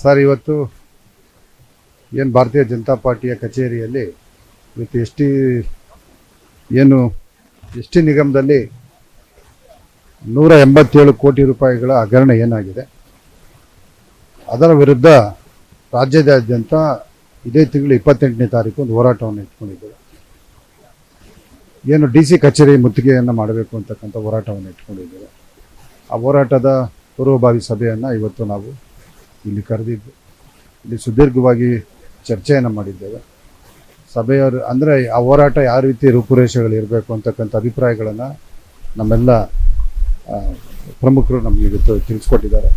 Sir, ಇವತ್ತು ಏನು ಭಾರತೀಯ ಜನತಾ ಪಾರ್ಟಿಯ ಕಚೇರಿಯಲ್ಲಿ ಇವತ್ತು ಎಸ್ ಟಿ ಏನು ಎಸ್ ಟಿ ನಿಗಮದಲ್ಲಿ ನೂರ ಎಂಬತ್ತೇಳು ಕೋಟಿ ರೂಪಾಯಿಗಳ ಹಗರಣ ಏನಾಗಿದೆ? ಅದರ ವಿರುದ್ಧ ರಾಜ್ಯದಾದ್ಯಂತ ಇದೇ ತಿಂಗಳು ಇಪ್ಪತ್ತೆಂಟನೇ ತಾರೀಕು ಒಂದು ಹೋರಾಟವನ್ನು ಇಟ್ಕೊಂಡಿದ್ದೇವೆ. ಏನು ಡಿ ಸಿ ಕಚೇರಿ ಮುತ್ತಿಗೆಯನ್ನು ಮಾಡಬೇಕು ಅಂತಕ್ಕಂಥ ಹೋರಾಟವನ್ನು ಇಟ್ಕೊಂಡಿದ್ದೇವೆ. ಆ ಹೋರಾಟದ ಪೂರ್ವಭಾವಿ ಸಭೆಯನ್ನು ಇವತ್ತು ನಾವು ಇಲ್ಲಿ ಕರೆದಿದ್ದು ಇಲ್ಲಿ ಸುದೀರ್ಘವಾಗಿ ಚರ್ಚೆಯನ್ನು ಮಾಡಿದ್ದೇವೆ. ಸಭೆಯವರು, ಅಂದರೆ ಆ ಹೋರಾಟ ಯಾವ ರೀತಿ ರೂಪುರೇಷೆಗಳು ಇರಬೇಕು ಅಂತಕ್ಕಂಥ ಅಭಿಪ್ರಾಯಗಳನ್ನು ನಮ್ಮೆಲ್ಲ ಪ್ರಮುಖರು ನಮಗೆ ಇವತ್ತು ತಿಳಿಸ್ಕೊಟ್ಟಿದ್ದಾರೆ.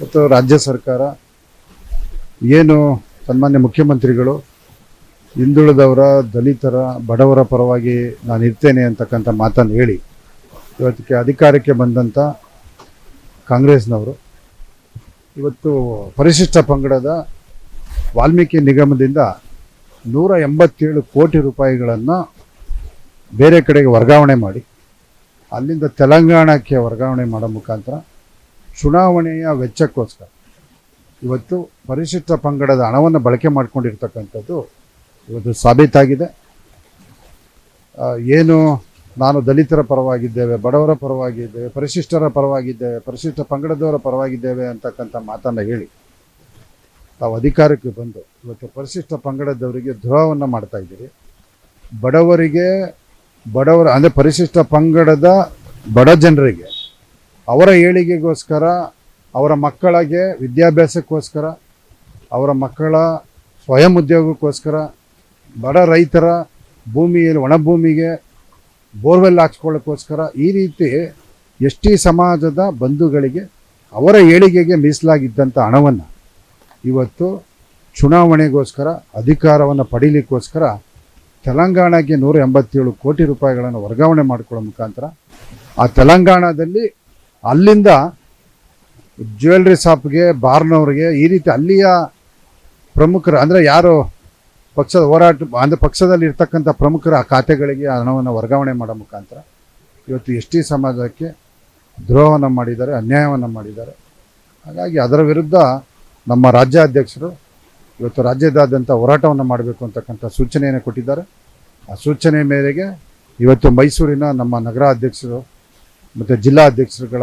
ಮತ್ತು ರಾಜ್ಯ ಸರ್ಕಾರ ಏನು ಸನ್ಮಾನ್ಯ ಮುಖ್ಯಮಂತ್ರಿಗಳು, ಹಿಂದುಳಿದವರ, ದಲಿತರ, ಬಡವರ ಪರವಾಗಿ ನಾನು ಇರ್ತೇನೆ ಅಂತಕ್ಕಂಥ ಮಾತನ್ನು ಹೇಳಿ, ಇವತ್ತಿಗೆ ಅಧಿಕಾರಕ್ಕೆ ಬಂದಂಥ ಕಾಂಗ್ರೆಸ್ನವರು ಇವತ್ತು ಪರಿಶಿಷ್ಟ ಪಂಗಡದ ವಾಲ್ಮೀಕಿ ನಿಗಮದಿಂದ ನೂರ ಎಂಬತ್ತೇಳು ಕೋಟಿ ರೂಪಾಯಿಗಳನ್ನು ಬೇರೆ ಕಡೆಗೆ ವರ್ಗಾವಣೆ ಮಾಡಿ, ಅಲ್ಲಿಂದ ತೆಲಂಗಾಣಕ್ಕೆ ವರ್ಗಾವಣೆ ಮಾಡೋ ಮುಖಾಂತರ ಚುನಾವಣೆಯ ವೆಚ್ಚಕ್ಕೋಸ್ಕರ ಇವತ್ತು ಪರಿಶಿಷ್ಟ ಪಂಗಡದ ಹಣವನ್ನು ಬಳಕೆ ಮಾಡಿಕೊಂಡಿರ್ತಕ್ಕಂಥದ್ದು ಇವತ್ತು ಸಾಬೀತಾಗಿದೆ. ಏನು ನಾನು ದಲಿತರ ಪರವಾಗಿದ್ದೇವೆ, ಬಡವರ ಪರವಾಗಿದ್ದೇವೆ, ಪರಿಶಿಷ್ಟರ ಪರವಾಗಿದ್ದೇವೆ, ಪರಿಶಿಷ್ಟ ಪಂಗಡದವರ ಪರವಾಗಿದ್ದೇವೆ ಅಂತಕ್ಕಂಥ ಮಾತನ್ನು ಹೇಳಿ. ತಾವು ಅಧಿಕಾರಕ್ಕೆ ಬಂದು ಇವತ್ತು ಪರಿಶಿಷ್ಟ ಪಂಗಡದವರಿಗೆ ದ್ರೋಹವನ್ನು ಮಾಡ್ತಾ ಇದ್ದೀರಿ. ಬಡವರಿಗೆ, ಬಡವರ, ಅಂದರೆ ಪರಿಶಿಷ್ಟ ಪಂಗಡದ ಬಡ ಜನರಿಗೆ ಅವರ ಏಳಿಗೆಗೋಸ್ಕರ, ಅವರ ಮಕ್ಕಳಿಗೆ ವಿದ್ಯಾಭ್ಯಾಸಕ್ಕೋಸ್ಕರ, ಅವರ ಮಕ್ಕಳ ಸ್ವಯಂ ಉದ್ಯೋಗಕ್ಕೋಸ್ಕರ ಬಡ ರೈತರ ಭೂಮಿಯಲ್ಲಿ ಒಣಭೂಮಿಗೆ ಬೋರ್ವೆಲ್ ಹಾಕ್ಸ್ಕೊಳ್ಳೋಕ್ಕೋಸ್ಕರ ಈ ರೀತಿ ಎಸ್ ಟಿ ಸಮಾಜದ ಬಂಧುಗಳಿಗೆ ಅವರ ಏಳಿಗೆಗೆ ಮೀಸಲಾಗಿದ್ದಂಥ ಹಣವನ್ನು ಇವತ್ತು ಚುನಾವಣೆಗೋಸ್ಕರ, ಅಧಿಕಾರವನ್ನು ಪಡೀಲಿಕ್ಕೋಸ್ಕರ ತೆಲಂಗಾಣಕ್ಕೆ ನೂರ ಎಂಬತ್ತೇಳು ಕೋಟಿ ರೂಪಾಯಿಗಳನ್ನು ವರ್ಗಾವಣೆ ಮಾಡಿಕೊಳ್ಳೋ ಮುಖಾಂತರ ಆ ತೆಲಂಗಾಣದಲ್ಲಿ ಅಲ್ಲಿಂದ ಜ್ಯುವೆಲ್ರಿ ಶಾಪ್ಗೆ, ಬಾರ್ನವ್ರಿಗೆ ಈ ರೀತಿ ಅಲ್ಲಿಯ ಪ್ರಮುಖರು ಅಂದರೆ ಯಾರು ಪಕ್ಷದ ಹೋರಾಟ, ಅಂದರೆ ಪಕ್ಷದಲ್ಲಿ ಇರ್ತಕ್ಕಂಥ ಪ್ರಮುಖರ ಆ ಖಾತೆಗಳಿಗೆ ಹಣವನ್ನು ವರ್ಗಾವಣೆ ಮಾಡೋ ಮುಖಾಂತರ ಇವತ್ತು ಎಸ್ ಟಿ ಸಮಾಜಕ್ಕೆ ದ್ರೋಹವನ್ನು ಮಾಡಿದ್ದಾರೆ, ಅನ್ಯಾಯವನ್ನು ಮಾಡಿದ್ದಾರೆ. ಹಾಗಾಗಿ ಅದರ ವಿರುದ್ಧ ನಮ್ಮ ರಾಜ್ಯಾಧ್ಯಕ್ಷರು ಇವತ್ತು ರಾಜ್ಯದಾದ್ಯಂತ ಹೋರಾಟವನ್ನು ಮಾಡಬೇಕು ಅಂತಕ್ಕಂಥ ಸೂಚನೆಯನ್ನು ಕೊಟ್ಟಿದ್ದಾರೆ. ಆ ಸೂಚನೆ ಮೇರೆಗೆ ಇವತ್ತು ಮೈಸೂರಿನ ನಮ್ಮ ನಗರ ಅಧ್ಯಕ್ಷರು ಮತ್ತು ಜಿಲ್ಲಾ ಅಧ್ಯಕ್ಷರುಗಳ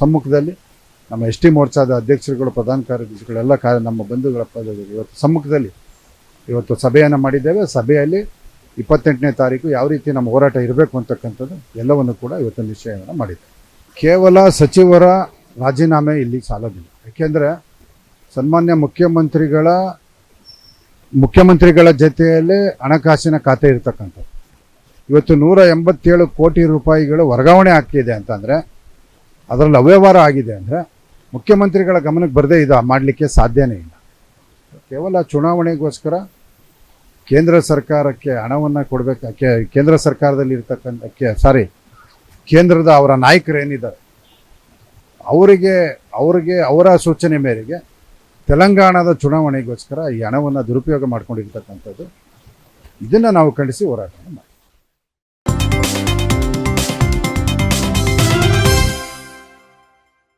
ಸಮ್ಮುಖದಲ್ಲಿ ನಮ್ಮ ಎಸ್ ಟಿ ಮೋರ್ಚಾದ ಅಧ್ಯಕ್ಷರುಗಳು, ಪ್ರಧಾನ ಕಾರ್ಯದರ್ಶಿಗಳೆಲ್ಲ ಕಾರ್ಯ, ನಮ್ಮ ಬಂಧುಗಳ ಇವತ್ತು ಸಮ್ಮುಖದಲ್ಲಿ ಇವತ್ತು ಸಭೆಯನ್ನು ಮಾಡಿದ್ದೇವೆ. ಸಭೆಯಲ್ಲಿ ಇಪ್ಪತ್ತೆಂಟನೇ ತಾರೀಕು ಯಾವ ರೀತಿ ನಮ್ಮ ಹೋರಾಟ ಇರಬೇಕು ಅಂತಕ್ಕಂಥದ್ದು ಎಲ್ಲವನ್ನು ಕೂಡ ಇವತ್ತು ನಿಶ್ಚಯವನ್ನು ಮಾಡಿದೆ ಕೇವಲ ಸಚಿವರ ರಾಜೀನಾಮೆ ಇಲ್ಲಿ ಸಾಲೋದಿಲ್ಲ. ಯಾಕೆಂದರೆ ಸನ್ಮಾನ್ಯ ಮುಖ್ಯಮಂತ್ರಿಗಳ ಮುಖ್ಯಮಂತ್ರಿಗಳ ಜೊತೆಯಲ್ಲೇ ಹಣಕಾಸಿನ ಖಾತೆ ಇರತಕ್ಕಂಥದ್ದು. ಇವತ್ತು ನೂರ ಎಂಬತ್ತೇಳು ಕೋಟಿ ರೂಪಾಯಿಗಳು ವರ್ಗಾವಣೆ ಆಗ್ತಿದೆ ಅಂತಂದರೆ, ಅದರಲ್ಲಿ ಅವ್ಯವಹಾರ ಆಗಿದೆ ಅಂದರೆ, ಮುಖ್ಯಮಂತ್ರಿಗಳ ಗಮನಕ್ಕೆ ಬರದೇ ಇದು ಮಾಡಲಿಕ್ಕೆ ಸಾಧ್ಯನೇ ಇಲ್ಲ. ಕೇವಲ ಚುನಾವಣೆಗೋಸ್ಕರ ಕೇಂದ್ರ ಸರ್ಕಾರಕ್ಕೆ ಹಣವನ್ನು ಕೊಡಬೇಕು? ಕೇಂದ್ರ ಸರ್ಕಾರದಲ್ಲಿ ಇರ್ತಕ್ಕಂಥ ಸಾರಿ ಕೇಂದ್ರದ ಅವರ ನಾಯಕರೇನಿದ್ದಾರೆ? ಅವರಿಗೆ ಅವರಿಗೆ, ಅವರ ಸೂಚನೆ ಮೇರೆಗೆ ತೆಲಂಗಾಣದ ಚುನಾವಣೆಗೋಸ್ಕರ ಈ ಹಣವನ್ನು ದುರುಪಯೋಗ ಮಾಡ್ಕೊಂಡಿರ್ತಕ್ಕಂಥದ್ದು. ಇದನ್ನು ನಾವು ಖಂಡಿಸಿ ಹೋರಾಟ ಮಾಡಿ